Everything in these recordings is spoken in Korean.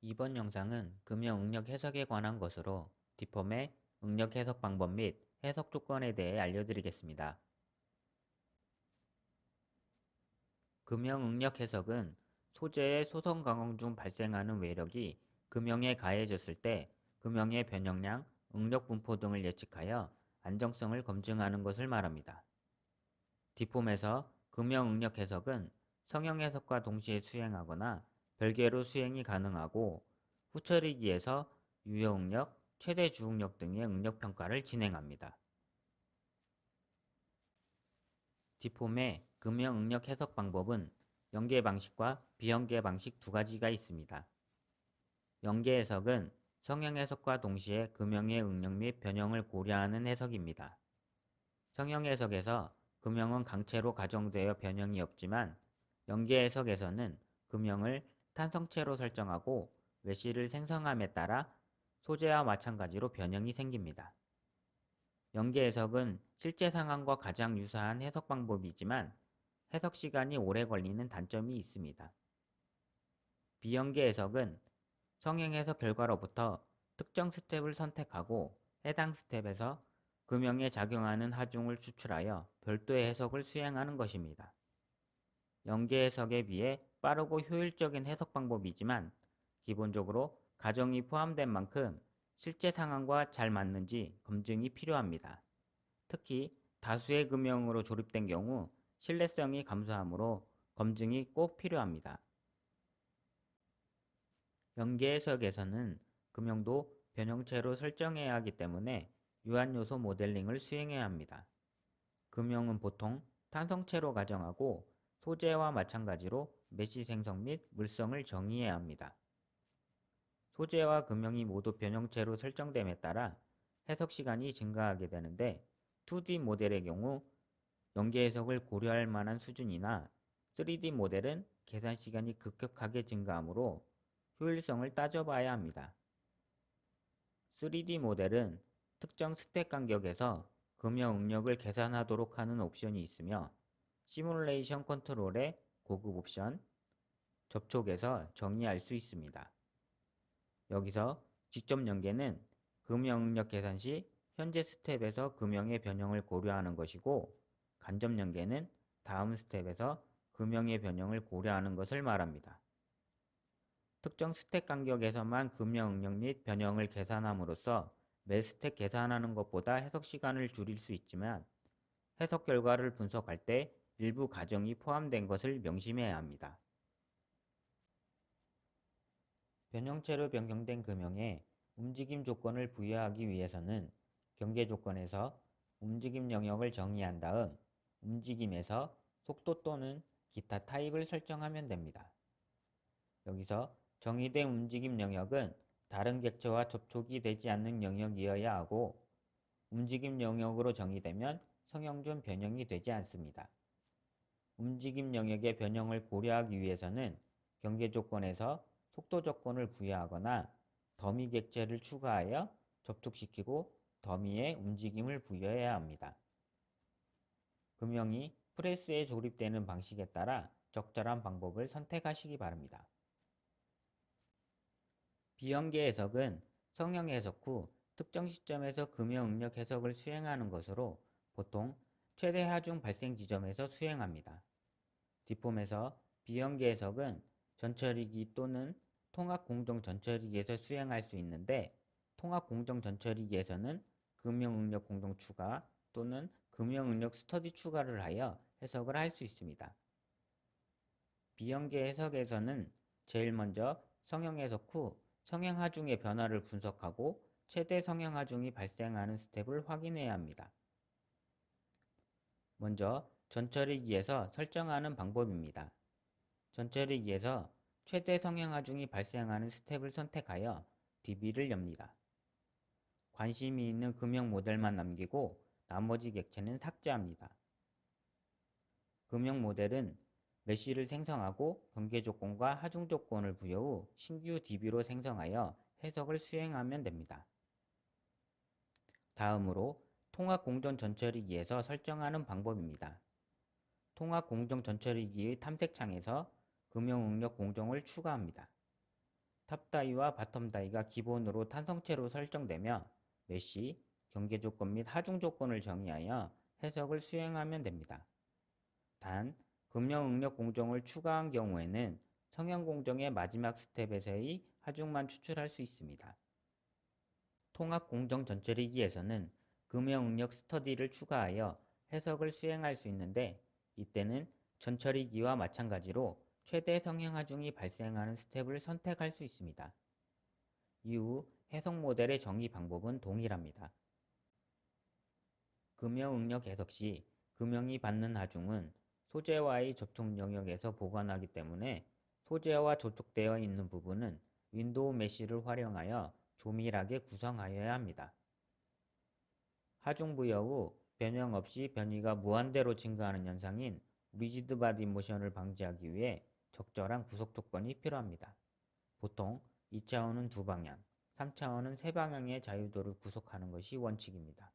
이번 영상은 금형 응력 해석에 관한 것으로 디폼의 응력 해석 방법 및 해석 조건에 대해 알려드리겠습니다. 금형 응력 해석은 소재의 소성 강화 중 발생하는 외력이 금형에 가해졌을 때 금형의 변형량, 응력 분포 등을 예측하여 안정성을 검증하는 것을 말합니다. 디폼에서 금형 응력 해석은 성형 해석과 동시에 수행하거나 별개로 수행이 가능하고 후처리기에서 유효 응력, 최대 주응력 등의 응력 평가를 진행합니다. 디폼의 금형 응력 해석 방법은 연계 방식과 비연계 방식 두 가지가 있습니다. 연계 해석은 성형 해석과 동시에 금형의 응력 및 변형을 고려하는 해석입니다. 성형 해석에서 금형은 강체로 가정되어 변형이 없지만 연계 해석에서는 금형을 탄성체로 설정하고 외시를 생성함에 따라 소재와 마찬가지로 변형이 생깁니다. 연계 해석은 실제 상황과 가장 유사한 해석 방법이지만 해석 시간이 오래 걸리는 단점이 있습니다. 비연계 해석은 성형 해석 결과로부터 특정 스텝을 선택하고 해당 스텝에서 금형에 작용하는 하중을 추출하여 별도의 해석을 수행하는 것입니다. 연계 해석에 비해 빠르고 효율적인 해석 방법이지만 기본적으로 가정이 포함된 만큼 실제 상황과 잘 맞는지 검증이 필요합니다. 특히 다수의 금형으로 조립된 경우 신뢰성이 감소하므로 검증이 꼭 필요합니다. 연계 해석에서는 금형도 변형체로 설정해야 하기 때문에 유한 요소 모델링을 수행해야 합니다. 금형은 보통 탄성체로 가정하고 소재와 마찬가지로 메시 생성 및 물성을 정의해야 합니다. 소재와 금형이 모두 변형체로 설정됨에 따라 해석 시간이 증가하게 되는데 2D 모델의 경우 연계 해석을 고려할 만한 수준이나 3D 모델은 계산 시간이 급격하게 증가하므로 효율성을 따져봐야 합니다. 3D 모델은 특정 스택 간격에서 금형 응력을 계산하도록 하는 옵션이 있으며 시뮬레이션 컨트롤의 고급 옵션, 접촉에서 정의할 수 있습니다. 여기서 직접 연계는 응력 계산 시 현재 스텝에서 금형의 변형을 고려하는 것이고 간접 연계는 다음 스텝에서 금형의 변형을 고려하는 것을 말합니다. 특정 스택 간격에서만 금형 응력 및 변형을 계산함으로써 매 스택 계산하는 것보다 해석 시간을 줄일 수 있지만 해석 결과를 분석할 때 일부 가정이 포함된 것을 명심해야 합니다. 변형체로 변경된 금형에 움직임 조건을 부여하기 위해서는 경계 조건에서 움직임 영역을 정의한 다음 움직임에서 속도 또는 기타 타입을 설정하면 됩니다. 여기서 정의된 움직임 영역은 다른 객체와 접촉이 되지 않는 영역이어야 하고 움직임 영역으로 정의되면 성형 중 변형이 되지 않습니다. 움직임 영역의 변형을 고려하기 위해서는 경계 조건에서 속도 조건을 부여하거나 더미 객체를 추가하여 접촉시키고 더미에 움직임을 부여해야 합니다. 금형이 프레스에 조립되는 방식에 따라 적절한 방법을 선택하시기 바랍니다. 비연계 해석은 성형 해석 후 특정 시점에서 금형 응력 해석을 수행하는 것으로 보통 최대 하중 발생 지점에서 수행합니다. 디폼에서 비연계 해석은 전처리기 또는 통합 공정 전처리기에서 수행할 수 있는데 통합 공정 전처리기에서는 금형 응력 공정 추가 또는 금형 응력 스터디 추가를 하여 해석을 할 수 있습니다. 비연계 해석에서는 제일 먼저 성형 해석 후 성형 하중의 변화를 분석하고 최대 성형 하중이 발생하는 스텝을 확인해야 합니다. 먼저 전처리기에서 설정하는 방법입니다. 전처리기에서 최대 성형 하중이 발생하는 스텝을 선택하여 DB를 엽니다. 관심이 있는 금형 모델만 남기고 나머지 객체는 삭제합니다. 금형 모델은 메쉬를 생성하고 경계 조건과 하중 조건을 부여 후 신규 DB로 생성하여 해석을 수행하면 됩니다. 다음으로 통합 공정 전처리기에서 설정하는 방법입니다. 통합 공정 전처리기의 탐색창에서 금형 응력 공정을 추가합니다. 탑 다이와 바텀 다이가 기본으로 탄성체로 설정되며 메시, 경계 조건 및 하중 조건을 정의하여 해석을 수행하면 됩니다. 단, 금형 응력 공정을 추가한 경우에는 성형 공정의 마지막 스텝에서의 하중만 추출할 수 있습니다. 통합 공정 전처리기에서는 금형 응력 스터디를 추가하여 해석을 수행할 수 있는데 이때는 전처리기와 마찬가지로 최대 성형 하중이 발생하는 스텝을 선택할 수 있습니다. 이후 해석 모델의 정의 방법은 동일합니다. 금형 응력 해석 시 금형이 받는 하중은 소재와의 접촉 영역에서 보관하기 때문에 소재와 접촉되어 있는 부분은 윈도우 메쉬를 활용하여 조밀하게 구성하여야 합니다. 하중 부여 후 변형 없이 변이가 무한대로 증가하는 현상인 리지드 바디 모션을 방지하기 위해 적절한 구속 조건이 필요합니다. 보통 2차원은 두 방향, 3차원은 세 방향의 자유도를 구속하는 것이 원칙입니다.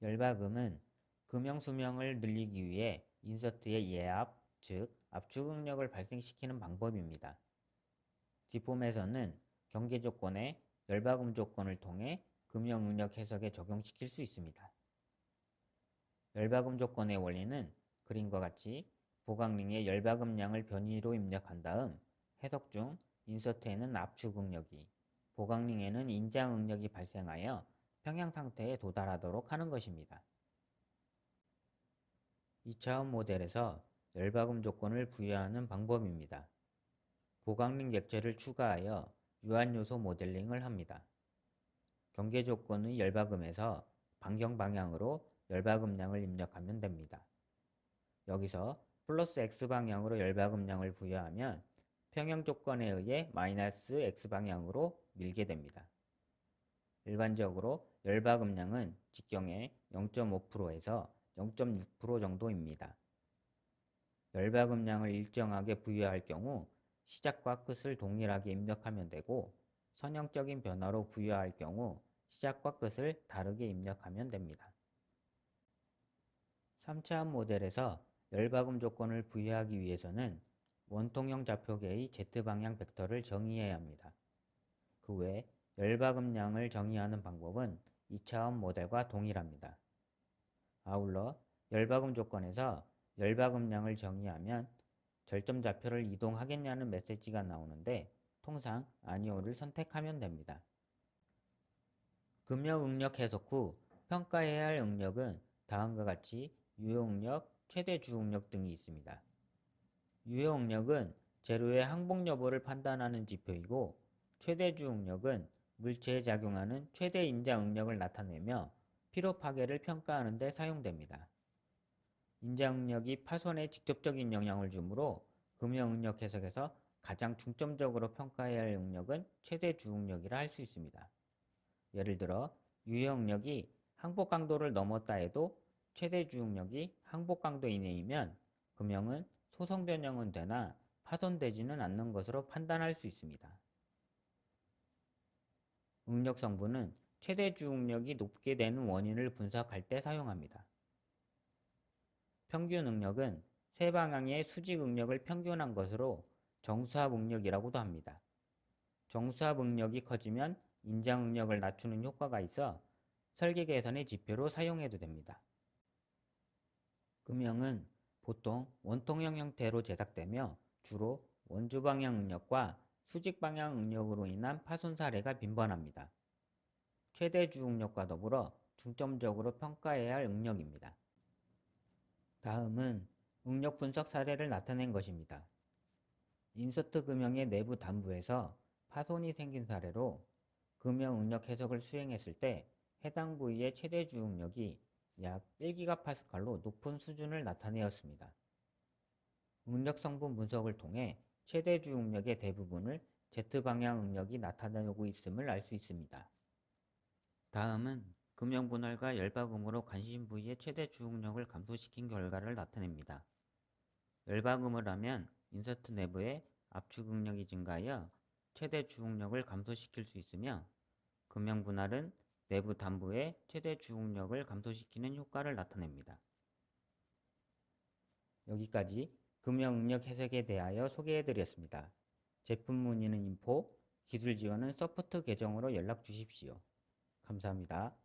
열박음은 금형 수명을 늘리기 위해 인서트의 예압, 즉 압축 응력을 발생시키는 방법입니다. 디폼에서는 경계 조건에 열박음 조건을 통해 금형 응력 해석에 적용시킬 수 있습니다. 열박음 조건의 원리는 그림과 같이 보강링에 열박음량을 변이로 입력한 다음 해석 중 인서트에는 압축 응력이, 보강링에는 인장 응력이 발생하여 평형 상태에 도달하도록 하는 것입니다. 2차원 모델에서 열박음 조건을 부여하는 방법입니다. 보강링 객체를 추가하여 유한 요소 모델링을 합니다. 경계 조건의 열박음에서 반경 방향으로 열박음량을 입력하면 됩니다. 여기서 플러스 x 방향으로 열박음량을 부여하면 평형 조건에 의해 마이너스 x 방향으로 밀게 됩니다. 일반적으로 열박음량은 직경의 0.5%에서 0.6% 정도입니다. 열박음량을 일정하게 부여할 경우 시작과 끝을 동일하게 입력하면 되고 선형적인 변화로 부여할 경우 시작과 끝을 다르게 입력하면 됩니다. 3차원 모델에서 열박음 조건을 부여하기 위해서는 원통형 좌표계의 Z방향 벡터를 정의해야 합니다. 그 외 열박음량을 정의하는 방법은 2차원 모델과 동일합니다. 아울러 열박음 조건에서 열박음량을 정의하면 절점 좌표를 이동하겠냐는 메시지가 나오는데 통상 아니오를 선택하면 됩니다. 금역 응력 해석 후 평가해야 할 응력은 다음과 같이 유효 응력, 최대 주 응력 등이 있습니다. 유효 응력은 재료의 항복 여부를 판단하는 지표이고 최대 주 응력은 물체에 작용하는 최대 인자 응력을 나타내며 피로 파괴를 평가하는 데 사용됩니다. 인자 응력이 파손에 직접적인 영향을 주므로 금형 응력 해석에서 가장 중점적으로 평가해야 할 응력은 최대 주 응력이라 할 수 있습니다. 예를 들어 유효 응력이 항복 강도를 넘었다 해도 최대 주응력이 항복 강도 이내이면 금형은 소성 변형은 되나 파손되지는 않는 것으로 판단할 수 있습니다. 응력 성분은 최대 주응력이 높게 되는 원인을 분석할 때 사용합니다. 평균 응력은 세 방향의 수직 응력을 평균한 것으로 정수합 응력이라고도 합니다. 정수합 응력이 커지면 인장 응력을 낮추는 효과가 있어 설계 개선의 지표로 사용해도 됩니다. 금형은 보통 원통형 형태로 제작되며 주로 원주 방향 응력과 수직 방향 응력으로 인한 파손 사례가 빈번합니다. 최대 주 응력과 더불어 중점적으로 평가해야 할 응력입니다. 다음은 응력 분석 사례를 나타낸 것입니다. 인서트 금형의 내부 단부에서 파손이 생긴 사례로 금형 응력 해석을 수행했을 때 해당 부위의 최대 주 응력이 약 1GPa로 높은 수준을 나타내었습니다. 응력 성분 분석을 통해 최대 주 응력의 대부분을 Z방향 응력이 나타내고 있음을 알 수 있습니다. 다음은 금형 분할과 열박음으로 관심 부위의 최대 주 응력을 감소시킨 결과를 나타냅니다. 열박음을 하면 인서트 내부의 압축 응력이 증가하여 최대 주 응력을 감소시킬 수 있으며 금형 분할은 내부 단부의 최대 주응력을 감소시키는 효과를 나타냅니다. 여기까지 금형 응력 해석에 대하여 소개해 드렸습니다. 제품 문의는 인포, 기술 지원은 서포트 계정으로 연락 주십시오. 감사합니다.